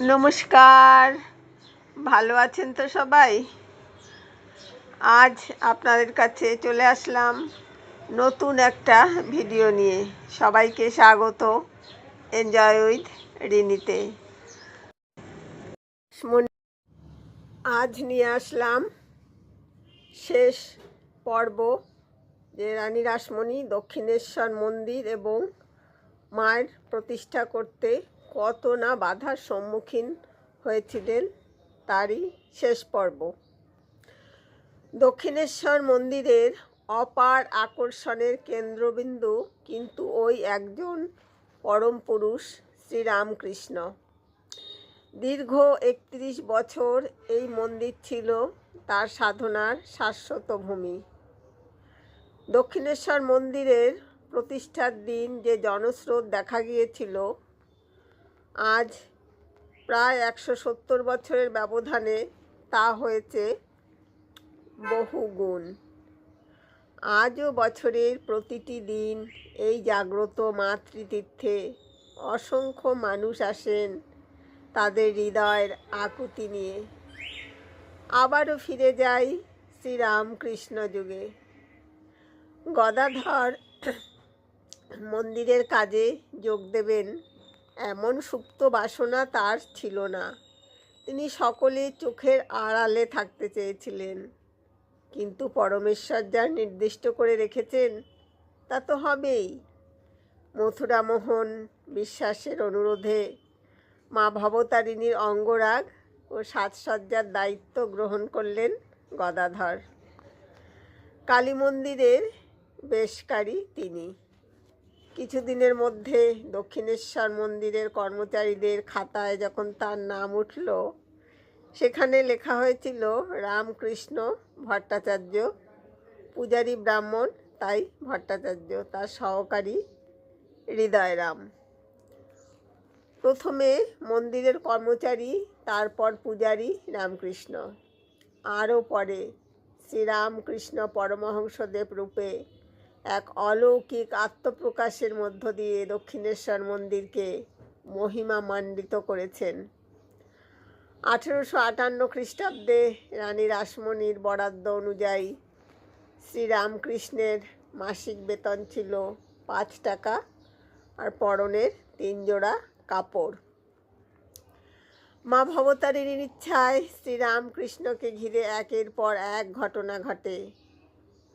নমস্কার। ভালো আছেন তো সবাই? আজ আপনাদের কাছে চলে আসলাম নতুন একটা ভিডিও নিয়ে। সবাইকে স্বাগত। এনজয় উইথ রিনিতে। আজ নিয়ে আসলাম শেষ পর্ব যে রানী রাসমণি দক্ষিণেশ্বর মন্দির এবং মায়ের প্রতিষ্ঠা করতে কত না বাধার সম্মুখীন হয়েছিলেন তারই শেষ পর্ব। দক্ষিণেশ্বর মন্দিরের অপার আকর্ষণের কেন্দ্রবিন্দু কিন্তু ওই একজন পরম পুরুষ শ্রীরামকৃষ্ণ। দীর্ঘ একত্রিশ বছর এই মন্দির ছিল তার সাধনার শাশ্বত ভূমি। দক্ষিণেশ্বর মন্দিরের প্রতিষ্ঠার দিন যে জনস্রোত দেখা গিয়েছিল আজ প্রায় একশো সত্তর বছরের ব্যবধানে তা হয়েছে বহু গুণ আজও বছরের প্রতিটি দিন এই জাগ্রত মাতৃতীর্থে অসংখ্য মানুষ আসেন তাদের হৃদয়ের আকুতি নিয়ে। আবারও ফিরে যাই শ্রীরামকৃষ্ণ যুগে। গদাধর মন্দিরের কাজে যোগ দেবেন এমন সুপ্ত বাসনা তার ছিল না। তিনি সকলে চোখের আড়ালে থাকতে চেয়েছিলেন। কিন্তু পরমেশ্বর যা নির্দিষ্ট করে রেখেছেন, তা তো হবেই। মথুরামোহন বিশ্বাসের অনুরোধে মা ভবতারিণীর অঙ্গরাগ ও সাজসজ্জার দায়িত্ব গ্রহণ করলেন গদাধর। কালী মন্দিরের বেশকারী তিনি। কিছুদিনের মধ্যে দক্ষিণেশ্বর মন্দিরের কর্মচারীদের খাতায় যখন তার নাম উঠল, সেখানে লেখা হয়েছিল, রামকৃষ্ণ ভট্টাচার্য, পূজারী ব্রাহ্মণ, তাই ভট্টাচার্য, তার সহকারী হৃদয়রাম। প্রথমে মন্দিরের কর্মচারী, তারপর পূজারী রামকৃষ্ণ। আরও পরে শ্রীরামকৃষ্ণ পরমহংসদেব রূপে এক অলৌকিক আত্মপ্রকাশের মধ্য দিয়ে দক্ষিণেশ্বর মন্দিরকে মহিমামণ্ডিত করেছেন। আঠেরোশো আটান্ন খ্রিস্টাব্দে রানী রাসমণির বরাদ্দ অনুযায়ী শ্রীরামকৃষ্ণের মাসিক বেতন ছিল পাঁচ টাকা আর পরনের তিন জোড়া কাপড়। মা ভবতারিণীর ইচ্ছায় শ্রীরামকৃষ্ণকে ঘিরে একের পর এক ঘটনা ঘটে।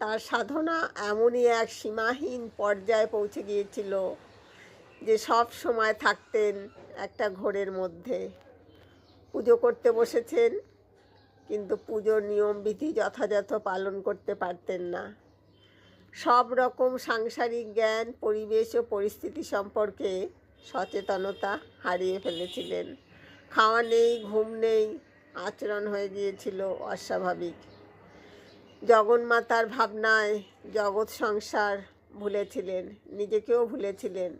তার সাধনা এমনই এক সীমাহীন পর্যায়ে পৌঁছে গিয়েছিল যে সব সময় থাকতেন একটা ঘোরের মধ্যে। পুজো করতে বসেছেন, কিন্তু পুজোর নিয়মবিধি যথাযথ পালন করতে পারতেন না। সব রকম সাংসারিক জ্ঞান, পরিবেশ ও পরিস্থিতি সম্পর্কে সচেতনতা হারিয়ে ফেলেছিলেন। খাওয়া নেই, ঘুম নেই, আচরণ হয়ে গিয়েছিল অস্বাভাবিক। জগন্মাতার ভাবনায় জগৎ সংসার ভুলেছিলেন, নিজেকেও ভুলেছিলেন।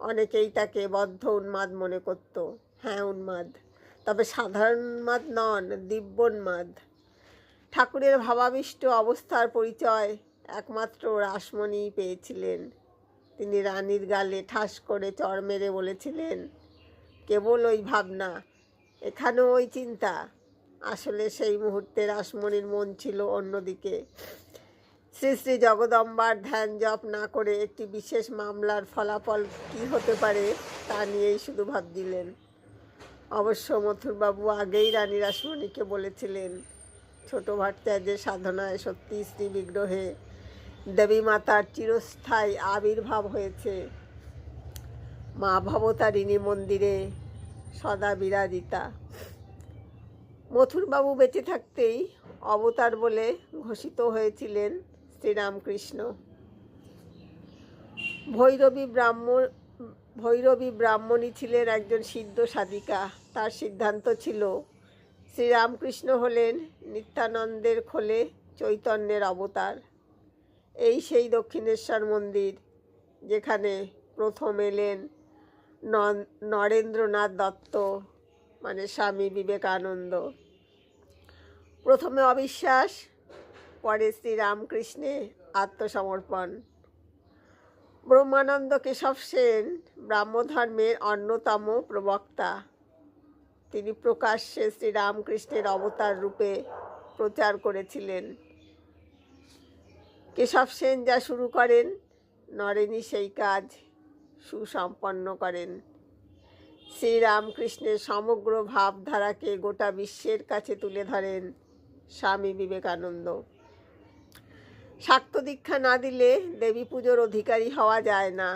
অনেকেই তাকে বদ্ধ উন্মাদ মনে করত। হ্যাঁ উন্মাদ। তবে সাধারণ উন্মাদ নন দিব্যোন্মাদ ঠাকুরের ভাবাবিষ্ট অবস্থার পরিচয় একমাত্র রাসমণি পেয়েছিলেন। তিনি রানীর গালে ঠাস করে চর মেরে বলেছিলেন, কেবল ওই ভাবনা, এখানেও ওই চিন্তা আসলে সেই মুহূর্তে রাসমণির মন ছিল অন্যদিকে। শ্রী শ্রী জগদম্বার ধ্যান জপ না করে একটি বিশেষ মামলার ফলাফল কি হতে পারে তা নিয়েই শুধু ভাবছিলেন। অবশ্য মথুরবাবু আগেই রানী রাসমণিকে বলেছিলেন, ছোট ভট্টাচার্যের সাধনায় সত্যি শ্রী বিগ্রহে দেবী মাতার চিরস্থায়ী আবির্ভাব হয়েছে। মা ভবতারিণী মন্দিরে সদা বিরাজিতা। মথুরবাবু বেঁচে থাকতেই অবতার বলে ঘোষিত হয়েছিলেন শ্রীরামকৃষ্ণ। ভৈরবী ব্রাহ্মণ, ভৈরবী ব্রাহ্মণী ছিলেন একজন সিদ্ধ সাধিকা। তার সিদ্ধান্ত ছিল, শ্রীরামকৃষ্ণ হলেন নিত্যানন্দের খোলে চৈতন্যের অবতার। এই সেই দক্ষিণেশ্বর মন্দির, যেখানে প্রথম এলেন নরেন্দ্রনাথ দত্ত মানে স্বামী বিবেকানন্দ। প্রথমে অবিশ্বাস, পরে শ্রীরামকৃষ্ণে আত্মসমর্পণ। ব্রহ্মানন্দ কেশব সেন, ব্রাহ্মধর্মের অন্যতম প্রবক্তা। তিনি প্রকাশ্যে শ্রীরামকৃষ্ণের অবতার রূপে প্রচার করেছিলেন। কেশব সেন যা শুরু করেন, নরেনই সেই কাজ সুসম্পন্ন করেন। শ্রীরামকৃষ্ণের সমগ্র ভাবধারাকে গোটা বিশ্বের কাছে তুলে ধরেন। স্বামী বিবেকানন্দ। শাক্ত দীক্ষা না দিলে দেবী পুজোর অধিকারী হওয়া যায় না।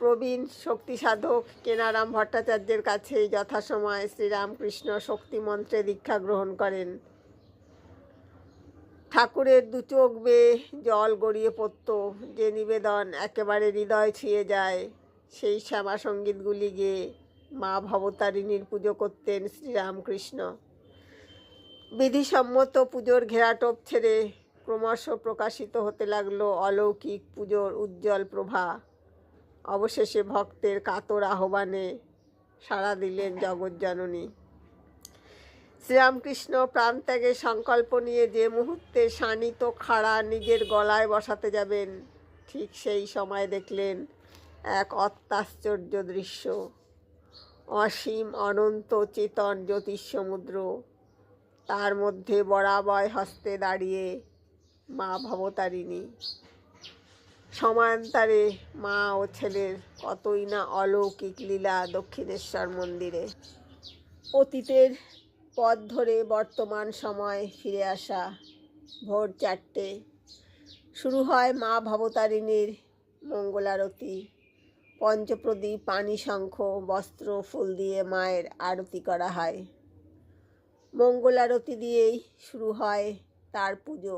প্রবীণ শক্তি সাধক কেনারাম ভট্টাচার্যের কাছে যথাসময়ে শ্রীরামকৃষ্ণ শক্তি মন্ত্রে দীক্ষা গ্রহণ করেন। ঠাকুরের দু চোখ বেয়ে জল গড়িয়ে পড়ত, যে নিবেদন একেবারে হৃদয় ছুঁয়ে যায়। সেই শ্যামা সঙ্গীতগুলি গেয়ে মা ভবতারিণীর পুজো করতেন শ্রীরামকৃষ্ণ। বিধিসম্মত পুজোর ঘেরাটোপ ছেড়ে ক্রমশ প্রকাশিত হতে লাগল অলৌকিক পুজোর উজ্জ্বল প্রভা। অবশেষে ভক্তের কাতর আহ্বানে সাড়া দিলেন জগজ্জননী। শ্রীরামকৃষ্ণ প্রাণত্যাগের সংকল্প নিয়ে যে মুহূর্তে শানিত খাড়া নিজের গলায় বসাতে যাবেন, ঠিক সেই সময় দেখলেন এক অত্যাশ্চর্য দৃশ্য। অসীম অনন্ত চেতন জ্যোতিষ সমুদ্র তার মধ্যে বরাবয় হস্তে দাঁড়িয়ে মা ভবতারিণী। সমান্তরে মা ও ছেলের কতই না অলৌকিক লীলা দক্ষিণেশ্বর মন্দিরে। অতীতের পথ ধরে বর্তমান সময় ফিরে আসা ভোর চারটে। শুরু হয় মা ভবতারিণীর মঙ্গলারতি। পঞ্চপ্রদীপ পানি শঙ্খ বস্ত্র, ফুল দিয়ে মায়ের আরতি করা হয়। মঙ্গলারতি দিয়েই শুরু হয় তার পুজো।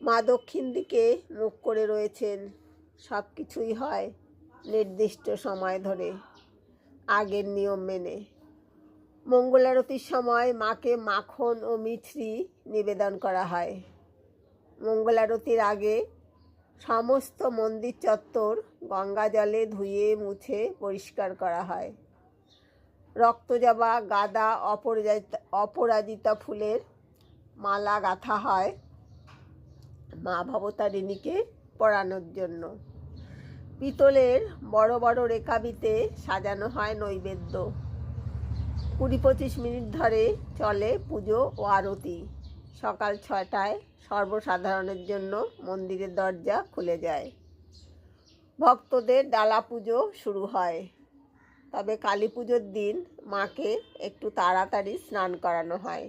মা দক্ষিণ দিকে মুখ করে রয়েছেন সব কিছুই হয় নির্দিষ্ট সময় ধরে, আগের নিয়ম মেনে। মঙ্গল আরতির সময় মাকে মাখন ও মিছরি নিবেদন করা হয়। মঙ্গল আরতির আগে সমস্ত মন্দির চত্বর গঙ্গা জলে ধুয়ে মুছে পরিষ্কার করা হয়। রক্তজবা, গাদা, অপরাজিতা অপরাজিতা ফুলের মালা গাঁথা হয় মা ভবতারিণীকে পড়ানোর জন্য। পিতলের বড় বড় রেকাবিতে সাজানো হয় নৈবেদ্য। কুড়ি পঁচিশ মিনিট ধরে চলে পুজো ও আরতি। সকাল ছটায় সর্বসাধারণের জন্য মন্দিরের দরজা খুলে যায়। ভক্তদের ডালা পুজো শুরু হয়। তবে কালী পুজোর দিন মাকে একটু তাড়াতাড়ি স্নান করানো হয়।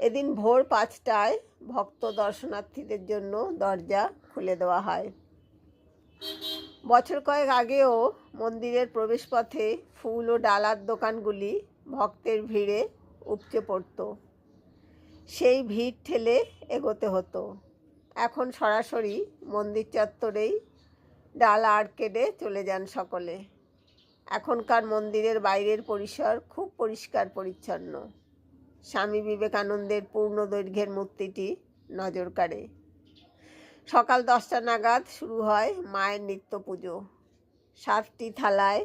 এদিন ভোর পাঁচটায় ভক্ত দর্শনার্থীদের জন্য দরজা খুলে দেওয়া হয়। বছর কয়েক আগেও মন্দিরের প্রবেশপথে ফুল ও ডালার দোকানগুলি ভক্তের ভিড়ে উপচে পড়তো। সেই ভিড় ঠেলে এগোতে হতো। এখন সরাসরি মন্দির চত্বরেই ডালা আর্কেডে চলে যান সকলে। এখনকার মন্দিরের বাইরের পরিসর খুব পরিষ্কার পরিচ্ছন্ন। স্বামী বিবেকানন্দের পূর্ণ দৈর্ঘ্যের মূর্তিটি নজর কাড়ে। সকাল দশটা নাগাদ শুরু হয় মায়ের নিত্য পুজো। সাতটি থালায়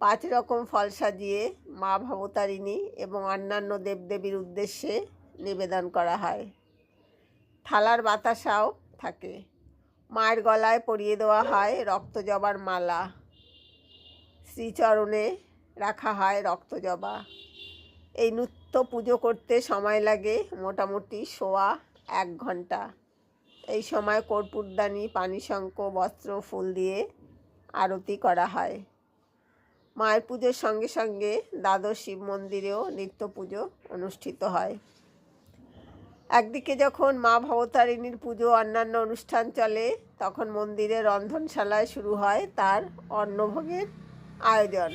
পাঁচ রকম ফল সাজিয়ে মা ভবতারিণী এবং অন্যান্য দেবদেবীর উদ্দেশ্যে নিবেদন করা হয়। থালার বাতাসাও থাকে। মায়ের গলায় পরিয়ে দেওয়া হয় রক্তজবার মালা। শ্রীচরণে রাখা হয় রক্তজবা এই নৃত্য পুজো করতে সময় লাগে মোটামুটি সোয়া এক ঘণ্টা। এই সময় কর্পূরদানি, পানিশঙ্খ, বস্ত্র, ফুল দিয়ে আরতি করা হয়। মায়ের পুজোর সঙ্গে সঙ্গে দ্বাদশ শিব মন্দিরেও নিত্য পুজো অনুষ্ঠিত হয়। একদিকে যখন মা ভবতারিণীর পুজো অন্যান্য অনুষ্ঠান চলে, তখন মন্দিরের রন্ধনশালায় শুরু হয় তার অন্নভোগের আয়োজন।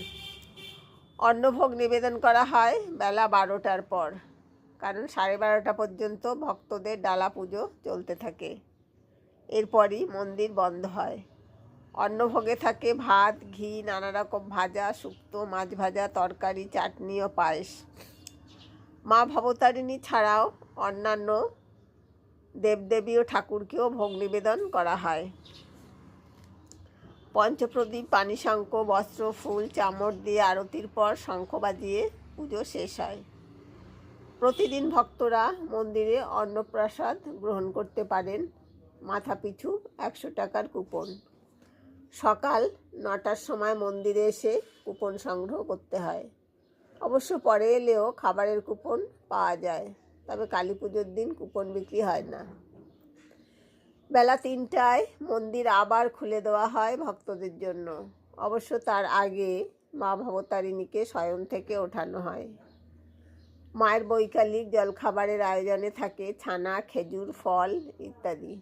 অন্নভোগ নিবেদন করা হয় বেলা বারোটার পর, কারণ সাড়ে বারোটা পর্যন্ত ভক্তদের ডালা পুজো চলতে থাকে। এরপরই মন্দির বন্ধ হয়। অন্নভোগে থাকে ভাত, ঘি, নানা রকম ভাজা, শুক্তো, মাছ ভাজা, তরকারি, চাটনি ও পায়েস। মা ভবতারিণী ছাড়াও অন্যান্য দেবদেবী ও ঠাকুরকেও ভোগ নিবেদন করা হয়। পঞ্চপ্রদীপ পানিশঙ্খ বস্ত্র, ফুল চামড় দিয়ে আরতির পর শঙ্খ বাজিয়ে পুজো শেষ হয়। প্রতিদিন ভক্তরা মন্দিরে অন্নপ্রসাদ গ্রহণ করতে পারেন। মাথা পিছু একশো টাকার কুপন। সকাল নটার সময় মন্দিরে এসে কুপন সংগ্রহ করতে হয়। অবশ্য পরে এলেও খাবারের কুপন পাওয়া যায়, তবে কালী পুজোর দিন কুপন বিক্রি হয় না। বেলা তিনটায় মন্দির আবার খুলে দেওয়া হয় ভক্তদের জন্য। অবশ্য তার আগে মা ভবতারিণীকে শয়ন থেকে ওঠানো হয়। মায়ের বৈকালিক জলখাবারের আয়োজনে থাকে ছানা, খেজুর, ফল ইত্যাদি।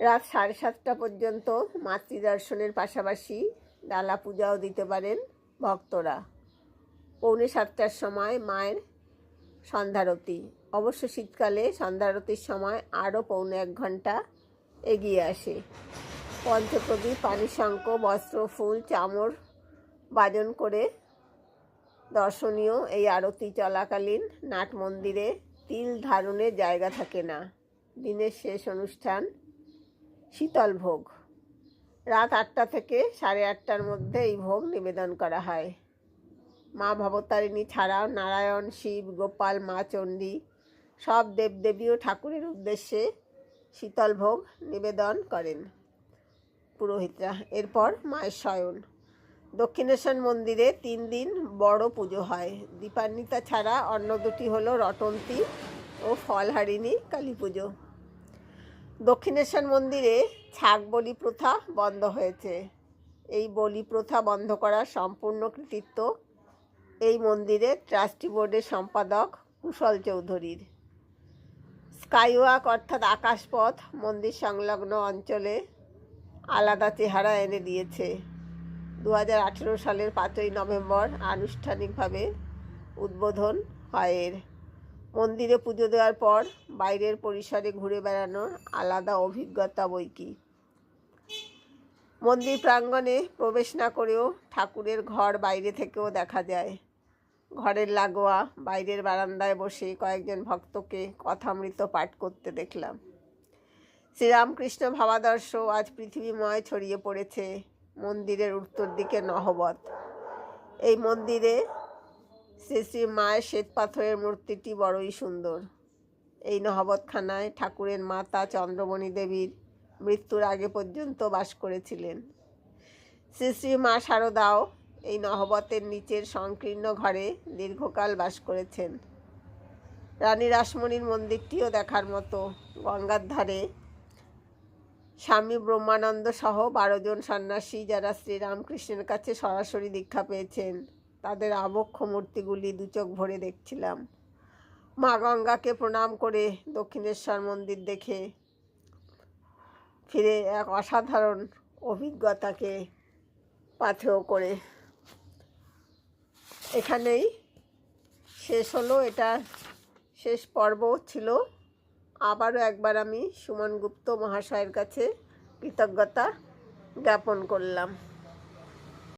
রাত সাড়ে সাতটা পর্যন্ত মাতৃদর্শনের পাশাপাশি ডালা পূজাও দিতে পারেন ভক্তরা। পৌনে সাতটার সময় মায়ের সন্ধ্যারতি অবশ্য শীতকালে সন্ধ্যারতির সময় আরও পৌনে এক ঘণ্টা এগিয়ে আসে। পঞ্চপ্রদীপ পানিশঙ্ক বস্ত্র, ফুল, চামর বাজন করে দর্শনীয় এই আরতি চলাকালীন নাট মন্দিরে তিল ধারণের জায়গা থাকে না। দিনের শেষ অনুষ্ঠান শীতল ভোগ। রাত আটটা থেকে সাড়ে আটটার মধ্যে এই ভোগ নিবেদন করা হয়। মা ভবতারিণী, ছাড়াও নারায়ণ, শিব, গোপাল, মা চণ্ডী, সব দেবদেবী ও ঠাকুরের উদ্দেশ্যে শীতল ভোগ নিবেদন করেন পুরোহিতরা। এরপর মায়ের শয়ন। দক্ষিণেশ্বর মন্দিরে তিন দিন বড় পুজো হয়। দীপান্বিতা ছাড়া অন্য দুটি হলো রটন্তী ও ফলহারিণী কালী পুজো। দক্ষিণেশ্বর মন্দিরে ছাগ বলি প্রথা বন্ধ হয়েছে। এই বলি প্রথা বন্ধ করার সম্পূর্ণ কৃতিত্ব এই মন্দিরের ট্রাস্টি বোর্ডের সম্পাদক কুশল চৌধুরীর। স্কাইওয়াক অর্থাৎ আকাশপথ মন্দির সংলগ্ন অঞ্চলে আলাদা চেহারা এনে দিয়েছে। দু হাজার আঠেরো সালের পাঁচই নভেম্বর আনুষ্ঠানিকভাবে উদ্বোধন হয় এর। মন্দিরে পুজো দেওয়ার পর বাইরের পরিসরে ঘুরে বেড়ানোর আলাদা অভিজ্ঞতা বই কি মন্দির প্রাঙ্গণে প্রবেশ না করেও ঠাকুরের ঘর বাইরে থেকেও দেখা যায়। ঘরের লাগোয়া, বাইরের বারান্দায় বসে কয়েকজন ভক্তকে কথামৃত পাঠ করতে দেখলাম। শ্রীরামকৃষ্ণ ভাবাদর্শ আজ পৃথিবীময় ছড়িয়ে পড়েছে মন্দিরের উত্তর দিকে নহবত এই মন্দিরে শ্রী শ্রী মায়ের শ্বেতপাথরের মূর্তিটি বড়ই সুন্দর। এই নহবতখানায় ঠাকুরের মাতা চন্দ্রমণি দেবীর মৃত্যুর আগে পর্যন্ত বাস করেছিলেন। শ্রী শ্রী মা শারদাও এই নহবতের নিচের সংকীর্ণ ঘরে দীর্ঘকাল বাস করেছেন। রানী রাসমণির মন্দিরটিও দেখার মতো গঙ্গার ধারে স্বামী ব্রহ্মানন্দ সহ বারো জন সন্ন্যাসী যারা শ্রীরামকৃষ্ণের কাছে সরাসরি দীক্ষা পেয়েছেন, তাদের আবক্ষ মূর্তিগুলি দুচোখ ভরে দেখছিলাম। মা গঙ্গাকে প্রণাম করে দক্ষিণেশ্বর মন্দির দেখে ফিরে এক অসাধারণ অভিজ্ঞতাকে পাথেয় করে এখানেই শেষ হলো, এটা শেষ পর্ব ছিল। আবারও একবার আমি সুমন গুপ্ত মহাশয়ের কাছে কৃতজ্ঞতা জ্ঞাপন করলাম।